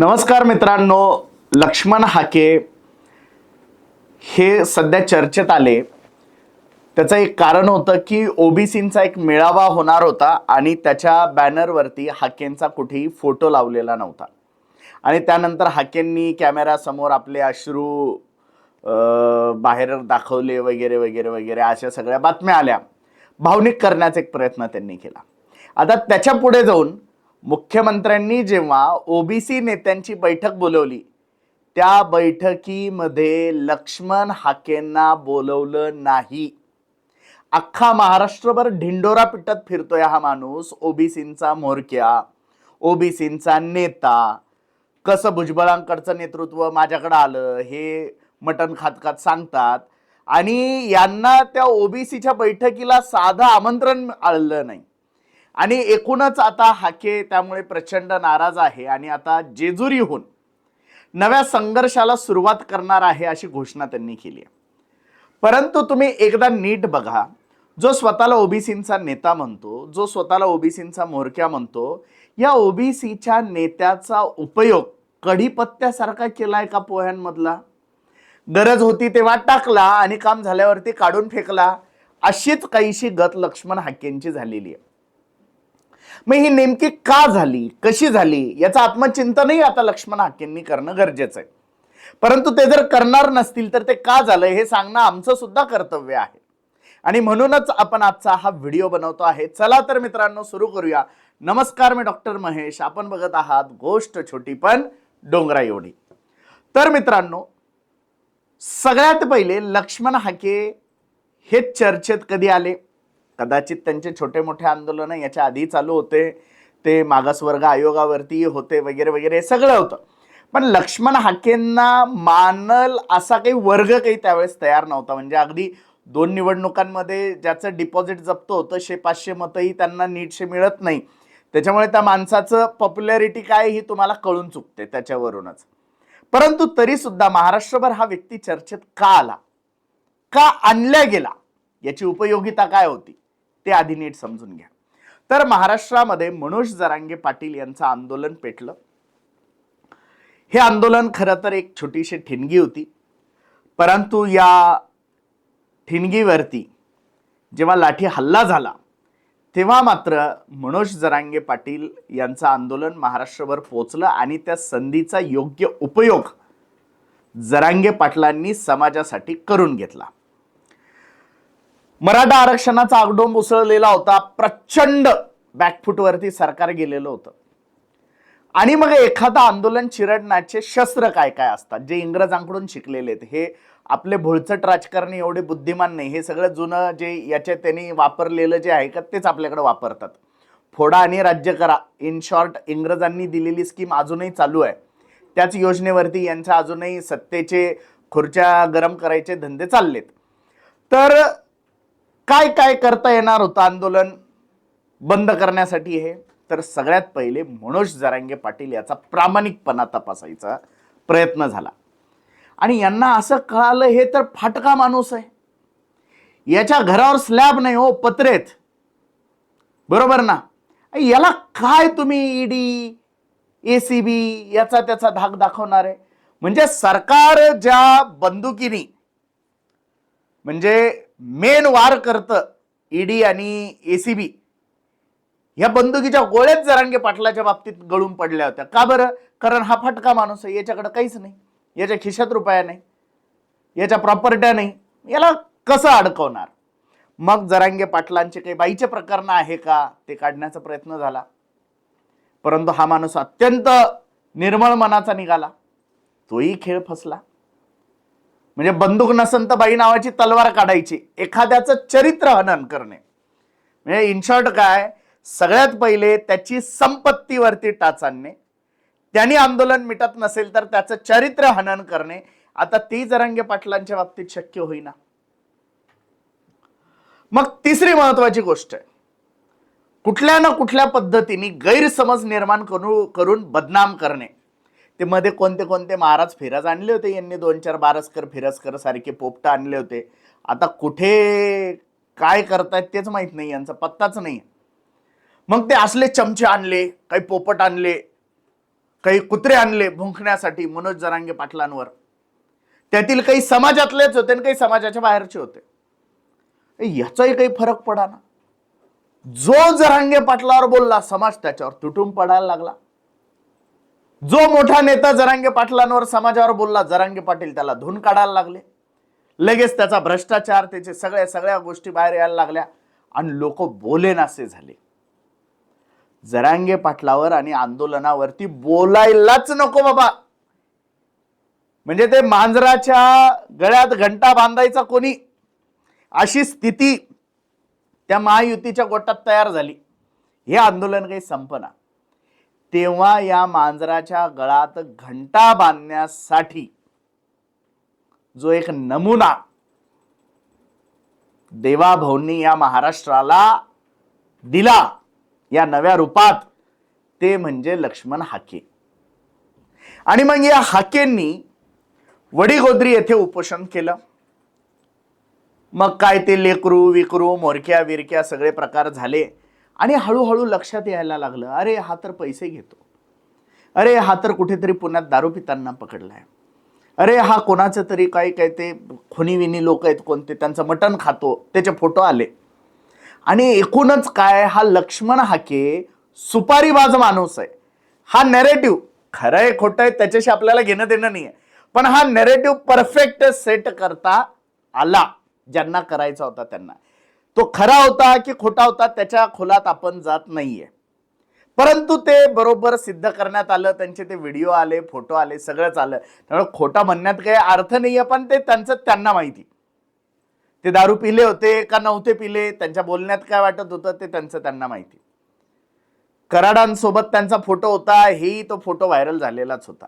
नमस्कार मित्रांनो लक्ष्मण हाके हे सध्या चर्चेत आले. त्याचं एक कारण होतं की ओबीसींचा एक मेळावा होणार होता आणि त्याच्या बॅनरवरती हाकेंचा कुठेही फोटो लावलेला नव्हता. आणि त्यानंतर हाकेंनी कॅमेरासमोर आपले अश्रू बाहेर दाखवले वगैरे वगैरे वगैरे अशा सगळ्या बातम्या आल्या. भावनिक करण्याचा एक प्रयत्न त्यांनी केला. आता त्याच्या पुढे जाऊन मुख्यमंत्र्यांनी जेव्हा ओबीसी नेत्यांची बैठक बोलवली त्या बैठकीमध्ये लक्ष्मण हाकेंना बोलवलं नाही. अख्खा महाराष्ट्रभर ढिंडोरा पिटत फिरतोय हा माणूस ओबीसींचा म्होरक्या ओबीसींचा नेता. कसं भुजबळांकडचं नेतृत्व माझ्याकडे आलं हे मटण खात खात सांगतात. आणि यांना त्या ओबीसीच्या बैठकीला साधं आमंत्रण आलं नाही. आणि एकूणच आता हाके त्यामुळे प्रचंड नाराज आहे आणि आता जेजुरीहून नव्या संघर्षाला सुरुवात करणार आहे अशी घोषणा त्यांनी केली आहे. परंतु तुम्ही एकदा नीट बघा जो स्वतःला ओबीसींचा नेता म्हणतो जो स्वतःला ओबीसींचा म्होरक्या म्हणतो या ओबीसीच्या नेत्याचा उपयोग कढीपत्त्यासारखा केलाय का पोह्यांमधला? गरज होती तेव्हा टाकला आणि काम झाल्यावरती काढून फेकला अशीच काहीशी गत लक्ष्मण हाकेंची झालेली आहे. मग ही नेमकी का झाली? कशी झाली? याचं आत्मचिंतनही आता लक्ष्मण हाकेंनी करणं गरजेचं आहे. परंतु ते जर करणार नसतील तर ते का झालं हे सांगणं आमचं सुद्धा कर्तव्य आहे. आणि म्हणूनच आपण आजचा हा व्हिडिओ बनवतो आहे. चला तर मित्रांनो सुरू करूया. नमस्कार मी डॉक्टर महेश. आपण बघत आहात गोष्ट छोटी पण डोंगरा एवढी. तर मित्रांनो सगळ्यात पहिले लक्ष्मण हाके हे चर्चेत कधी आले? कदाचित त्यांचे छोटे मोठे आंदोलन याच्या आधी चालू होते ते मागासवर्ग आयोगावरती होते वगैरे वगैरे हे सगळं होतं. पण लक्ष्मण हाकेंना मानल असा काही वर्ग काही त्यावेळेस तयार नव्हता. म्हणजे अगदी दोन निवडणुकांमध्ये ज्याचं डिपॉझिट जप्त होतं शे पाचशे मतही त्यांना नीटशे मिळत नाही. त्याच्यामुळे त्या माणसाचं पॉप्युलॅरिटी काय ही तुम्हाला कळून चुकते त्याच्यावरूनच. परंतु तरी सुद्धा महाराष्ट्रभर हा व्यक्ती चर्चेत का आला? का आणल्या गेला? याची उपयोगिता काय होती? ते आधी नीट समजून घ्या. तर महाराष्ट्रामध्ये मनोज जरांगे पाटील यांचं आंदोलन पेटलं. हे आंदोलन खरं तर एक छोटीशी ठिणगी होती. परंतु या ठिणगीवरती जेव्हा लाठी हल्ला झाला तेव्हा मात्र मनोज जरांगे पाटील यांचं आंदोलन महाराष्ट्रभर पोचलं आणि त्या संधीचा योग्य उपयोग जरांगे पाटलांनी समाजासाठी करून घेतला. मराठा आरक्षणाचा आगडोंब उसळलेला होता. प्रचंड बॅकफूटवरती सरकार गेलेलं होतं. आणि मग एखादं आंदोलन चिरडण्याचे शस्त्र काय काय असतात? जे इंग्रजांकडून शिकलेले आहेत. हे आपले भोळचट राजकारणी एवढे बुद्धिमान नाही. हे सगळं जुनं जे याचे त्यांनी वापरलेलं जे आहे का तेच आपल्याकडे वापरतात. फोडा आणि राज्य करा. इन शॉर्ट इंग्रजांनी दिलेली स्कीम अजूनही चालू आहे. त्याच योजनेवरती यांच्या अजूनही सत्तेचे खुर्च्या गरम करायचे धंदे चाललेत. तर काय काय करता येणार होतं आंदोलन बंद करण्यासाठी हे? तर सगळ्यात पहिले मनोज जरांगे पाटील याचा प्रामाणिकपणा तपासायचा प्रयत्न झाला. आणि यांना असं कळालं हे तर फाटका माणूस आहे. याच्या घरावर स्लॅब नाही हो पत्रेत. बरोबर ना? याला काय तुम्ही ईडी बी याचा त्याचा धाक दाखवणार आहे? म्हणजे सरकार ज्या बंदुकीनी म्हणजे मेन वार करतं ईडी आणि एसीबी ह्या बंदुकीच्या गोळ्याच जरांगे पाटलाच्या बाबतीत गळून पडल्या होत्या. का बरं? कारण हा फटका माणूस आहे याच्याकडे काहीच नाही. याच्या खिशात रुपया नाही. याच्या प्रॉपर्ट्या नाही. याला कसं अडकवणार? मग जरांगे पाटलांचे काही बाईचे प्रकरण आहे का? ते काढण्याचा प्रयत्न झाला. परंतु हा माणूस अत्यंत निर्मळ मनाचा निघाला. तोही खेळ फसला. म्हणजे बंदूक नसन तर बाई नावाची तलवार काढायची. एखाद्याचं चरित्र हनन करणे. म्हणजे इन शॉर्ट काय सगळ्यात पहिले त्याची संपत्तीवरती टाच आणणे. त्यांनी आंदोलन मिटत नसेल तर त्याचं चरित्र हनन करणे. आता ती जरांगे पाटलांच्या बाबतीत शक्य होईना. मग तिसरी महत्वाची गोष्ट आहे. कुठल्या ना कुठल्या पद्धतीने गैरसमज निर्माण करू करून बदनाम करणे. ते मध्ये कोणते कोणते महाराज फिरज आणले होते यांनी दोन चार बारसकर फिरजकर सारखे पोपट आणले होते. आता कुठे काय करतायत तेच माहीत नाही यांचा पत्ताच नाही. मग ते असले चमचे आणले काही पोपट आणले काही कुत्रे आणले भुंकण्यासाठी मनोज जरांगे पाटलांवर. त्यातील काही समाजातलेच होते आणि काही समाजाच्या बाहेरचे होते. याचाही काही फरक पडा ना. जो जरांगे पाटलावर बोलला समाज त्याच्यावर तुटून पडायला लागला. जो मोठा नेता जरांगे पाटलांवर समाजावर बोलला जरांगे पाटील त्याला धुन काढायला लागले. लगेच त्याचा भ्रष्टाचार त्याचे सगळ्या सगळ्या गोष्टी बाहेर यायला लागल्या आणि लोक बोलेनासे झाले. जरांगे पाटलावर आणि आंदोलनावरती बोलायलाच नको बाबा. म्हणजे ते मांजराच्या गळ्यात घंटा बांधायचा कोणी? अशी स्थिती त्या महायुतीच्या गोटात तयार झाली. हे आंदोलन काही संपना. तेव्हा या मांजराच्या गळात घंटा बांधण्यासाठी जो एक नमुना देवाभाऊंनी या महाराष्ट्राला दिला या नव्या रूपात ते म्हणजे लक्ष्मण हाके. आणि मग या हाकेंनी वडीगोद्री येथे उपोषण केलं. मग काय ते लेकरू विकरू मोरक्या विरक्या सगळे प्रकार झाले. आणि हळूहळू लक्षात यायला लागलं अरे हा तर पैसे घेतो. अरे हा तर कुठेतरी पुण्यात दारू पितांना पकडलाय. अरे हा कोणाचं तरी काही काय ते खुनीविनी लोक आहेत कोणते त्यांचं मटण खातो त्याचे फोटो आले. आणि एकूणच काय हा लक्ष्मण हाके सुपारीबाज माणूस आहे. हा नेरेटिव्ह खरं आहे खोटं आहे त्याच्याशी आपल्याला घेणं देणं नाही आहे पण हा नेरेटिव्ह परफेक्ट सेट करता आला ज्यांना करायचा होता त्यांना. तो खरा होता की खोटा होता त्याच्या खोलात आपण जात नाहीये. परंतु ते बरोबर सिद्ध करण्यात आलं त्यांचे ते व्हिडिओ आले फोटो आले सगळंच आलं. त्यामुळे खोटा म्हणण्यात काही अर्थ नाहीये पण ते त्यांचं त्यांना माहिती. ते दारू पिले होते का नव्हते पिले त्यांच्या बोलण्यात काय वाटत होतं ते त्यांचं त्यांना माहिती. कराडांसोबत त्यांचा फोटो होता हेही तो फोटो व्हायरल झालेलाच होता.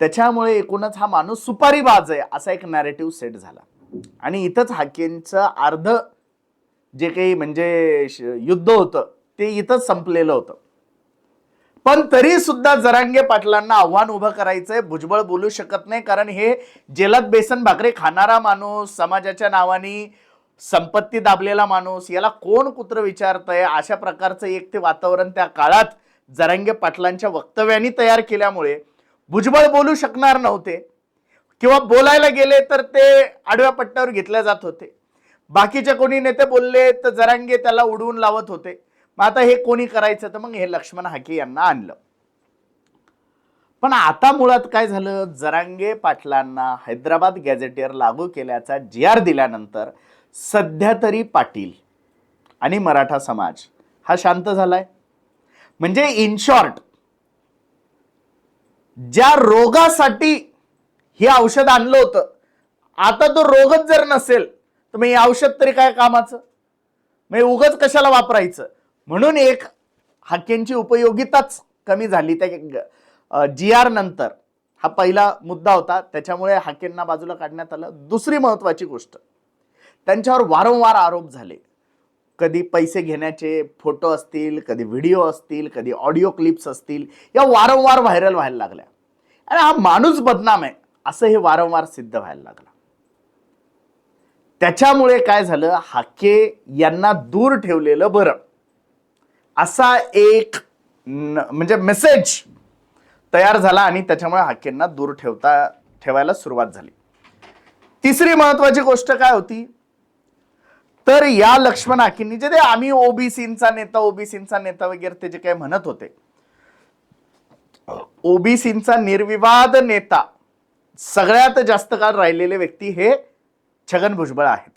त्याच्यामुळे एकूणच हा माणूस सुपारी बाज आहे असा एक नॅरेटिव्ह सेट झाला. आणि इथंच हाकेंचं अर्ध जे काही म्हणजे युद्ध होतं ते इथंच संपलेलं होतं. पण तरी सुद्धा जरांगे पाटलांना आव्हान उभं करायचंय भुजबळ बोलू शकत नाही कारण हे जेलात बेसन भाकरी खाणारा माणूस समाजाच्या नावाने संपत्ती दाबलेला माणूस याला कोण कुत्र विचारतंय? अशा प्रकारचं एक ते वातावरण त्या काळात जरांगे पाटलांच्या वक्तव्यांनी तयार केल्यामुळे भुजबळ बोलू शकणार नव्हते. किंवा बोलायला गेले तर ते आडव्या पट्ट्यावर घेतले जात होते. बाकीचे कोणी नेते बोलले तर जरांगे त्याला उडवून लावत होते. मग आता हे कोणी करायचं? तर मग हे लक्ष्मण हाके यांना आणलं. पण आता मुळात काय झालं? जरांगे पाटलांना हैदराबाद गॅझेटियर लागू केल्याचा जी आर दिल्यानंतर सध्या तरी पाटील आणि मराठा समाज हा शांत झालाय. म्हणजे इन शॉर्ट ज्या रोगासाठी हे औषध आणलं होतं आता तो रोगच जर नसेल तर मग हे औषध तरी काय कामाचं? मग उगच कशाला वापरायचं? म्हणून एक हाकेंची उपयोगिताच कमी झाली. त्या जी आर नंतर हा पहिला मुद्दा होता. त्याच्यामुळे हाकेंना बाजूला काढण्यात आलं. दुसरी महत्त्वाची गोष्ट त्यांच्यावर वारंवार आरोप झाले. कधी पैसे घेण्याचे फोटो असतील कधी व्हिडिओ असतील कधी ऑडिओ क्लिप्स असतील या वारंवार व्हायरल व्हायला लागल्या. आणि हा माणूस बदनाम आहे असं हे वारंवार सिद्ध व्हायला लागलं. त्याच्यामुळे काय झालं? हाके यांना दूर ठेवलेलं बरं. असा एक म्हणजे मेसेज तयार झाला आणि त्याच्यामुळे हाकेंना दूर ठेवता ठेवायला सुरुवात झाली. तिसरी महत्वाची गोष्ट काय होती? तर या लक्ष्मण हाकेंनी जे ते आम्ही ओबीसींचा नेता ओबीसींचा नेता वगैरे ते जे काही म्हणत होते. ओबीसींचा निर्विवाद नेता सगळ्यात जास्त काळ राहिलेले व्यक्ती हे छगन भुजबळ आहेत.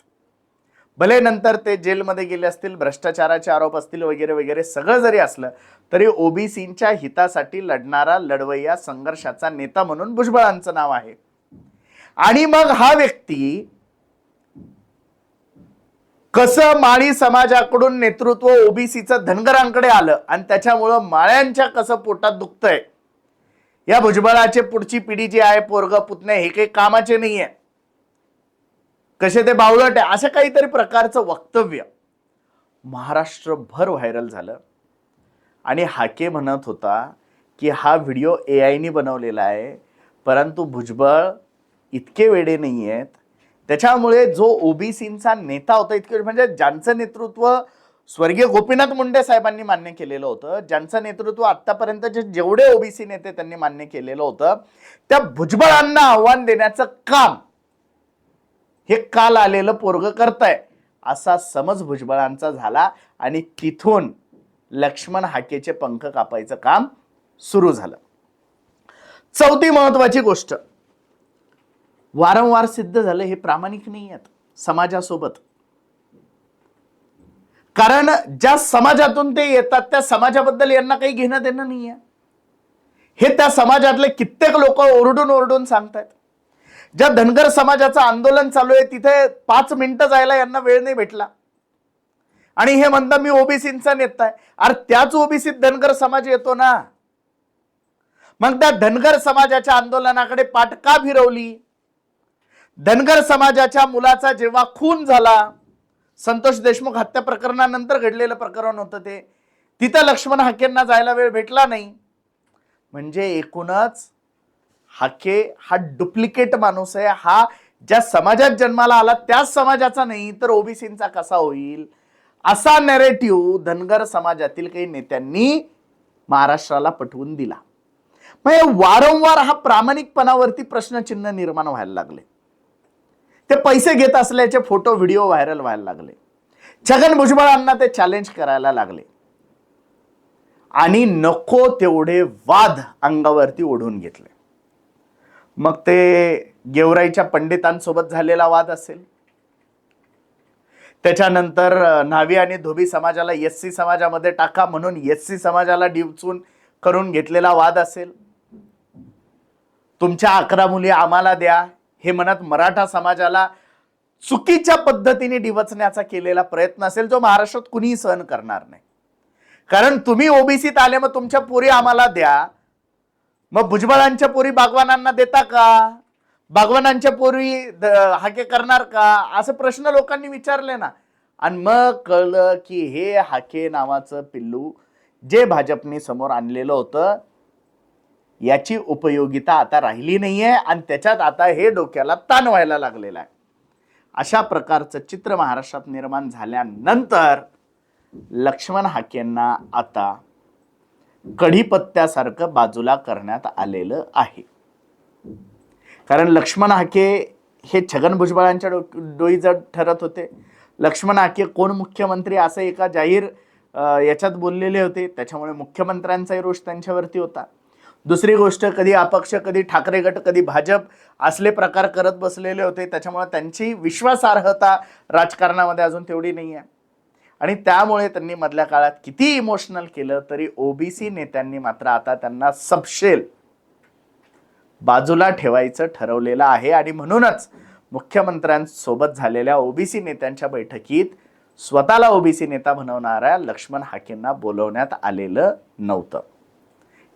भले नंतर ते जेलमध्ये गेले असतील भ्रष्टाचाराचे आरोप असतील वगैरे वगैरे सगळं जरी असलं तरी ओबीसींच्या हितासाठी लढणारा लढवय्या संघर्षाचा नेता म्हणून भुजबळांचं नाव आहे. आणि मग हा व्यक्ती कसं माळी समाजाकडून नेतृत्व ओबीसीचं धनगरांकडे आलं आणि त्याच्यामुळं माळ्यांच्या कसं पोटात दुखतंय? या भुजबळाचे पुढची पिढी जी आहे पोरग पुतणे हे काही कामाचे नाही आहे कसे ते बावळट आहे? असं काहीतरी प्रकारचं वक्तव्य. महाराष्ट्रभर व्हायरल झालं. आणि हाके म्हणत होता की हा व्हिडिओ ए आयनी बनवलेला आहे परंतु भुजबळ इतके वेडे नाही आहेत. त्याच्यामुळे जो ओबीसींचा नेता होता इतके म्हणजे ज्यांचं नेतृत्व स्वर्गीय गोपीनाथ मुंडे साहेबांनी मान्य केलेलं होतं ज्यांचं नेतृत्व आतापर्यंतचे जेवढे ओबीसी नेते त्यांनी मान्य केलेलं होतं त्या भुजबळांना आव्हान देण्याचं काम हे काल आलेलं पोरग करताय. असा समज भुजबळांचा झाला आणि तिथून लक्ष्मण हाकेचे पंख कापायचं काम सुरू झालं. चौथी महत्वाची गोष्ट. वारंवार सिद्ध झालं हे प्रामाणिक नाही आहेत समाजासोबत. कारण ज्या समाजातून ते येतात त्या समाजाबद्दल यांना काही घेणं देणं नाही आहे हे त्या समाजातले कित्येक लोक ओरडून ओरडून सांगतायत. ज्या धनगर समाजाचं आंदोलन चालू आहे तिथे पाच मिनिटं जायला यांना वेळ नाही भेटला. आणि हे म्हणता मी ओबीसींचा नेता आहे. अरे त्याच ओबीसीत धनगर समाज येतो ना. मग त्या धनगर समाजाच्या आंदोलनाकडे पाठ का फिरवली? धनगर समाजाच्या मुलाचा जेव्हा खून झाला संतोष देशमुख हत्या प्रकरणानंतर घडलेलं प्रकरण होतं ते. तिथं लक्ष्मण हाकेंना जायला वेळ भेटला नाही. म्हणजे एकूणच हाके हा डुप्लिकेट माणूस आहे. हा ज्या समाजात जन्माला आला त्याच समाजाचा नाही तर ओबीसींचा कसा होईल? असा नॅरेटिव्ह धनगर समाजातील काही नेत्यांनी महाराष्ट्राला पटवून दिला. मग वारंवार हा प्रामाणिकपणावरती प्रश्नचिन्ह निर्माण व्हायला लागले. ते पैसे घेत असल्याचे फोटो व्हिडिओ व्हायरल व्हायला लागले. छगन भुजबळांना ते चॅलेंज करायला लागले. आणि नको तेवढे वाद अंगावरती ओढून घेतले. मग ते गेवराईच्या पंडितांसोबत झालेला वाद असेल. त्याच्यानंतर न्हावी आणि धोबी समाजाला एस सी समाजामध्ये टाका म्हणून एस सी समाजाला डिवचून करून घेतलेला वाद असेल. तुमच्या अकरा मुली आम्हाला द्या. हे म्हणत मराठा समाजाला चुकीच्या पद्धतीने डिवचण्याचा केलेला प्रयत्न असेल जो महाराष्ट्रात कुणीही सहन करणार नाही. कारण तुम्ही ओबीसीत आले मग तुमच्या पोरी आम्हाला द्या. मग भुजबळांच्या पोरी बागवानांना देता का? बागवानांच्या पोरी द- हाके करणार का? असं प्रश्न लोकांनी विचारले ना. आणि मग कळलं की हे हाके नावाचं पिल्लू जे भाजपने समोर आणलेलं होतं याची उपयोगिता आता राहिली नाहीये आणि त्याच्यात आता हे डोक्याला ताण व्हायला लागलेला आहे. अशा प्रकारचं चित्र महाराष्ट्रात निर्माण झाल्यानंतर लक्ष्मण हाकेंना आता कढीपत्त्यासारखं बाजूला करण्यात आलेलं आहे. कारण लक्ष्मण हाके हे छगन भुजबळांच्या डो डोईजड ठरत होते. लक्ष्मण हाके कोण मुख्यमंत्री असं एका जाहीर याच्यात बोललेले होते. त्याच्यामुळे मुख्यमंत्र्यांचाही रोष त्यांच्यावरती होता. दुसरी गोष्ट कधी अपक्ष कधी ठाकरे गट कधी भाजप असले प्रकार करत बसलेले होते. त्याच्यामुळे त्यांची विश्वासार्हता राजकारणामध्ये अजून तेवढी नाही आहे आणि त्यामुळे त्यांनी मधल्या काळात किती इमोशनल केलं तरी ओबीसी नेत्यांनी मात्र आता त्यांना सबशेल बाजूला ठेवायचं ठरवलेलं आहे आणि म्हणूनच मुख्यमंत्र्यांसोबत झालेल्या ओबीसी नेत्यांच्या बैठकीत स्वतःला ओबीसी नेता बनवणाऱ्या लक्ष्मण हाकेंना बोलवण्यात आलेलं नव्हतं.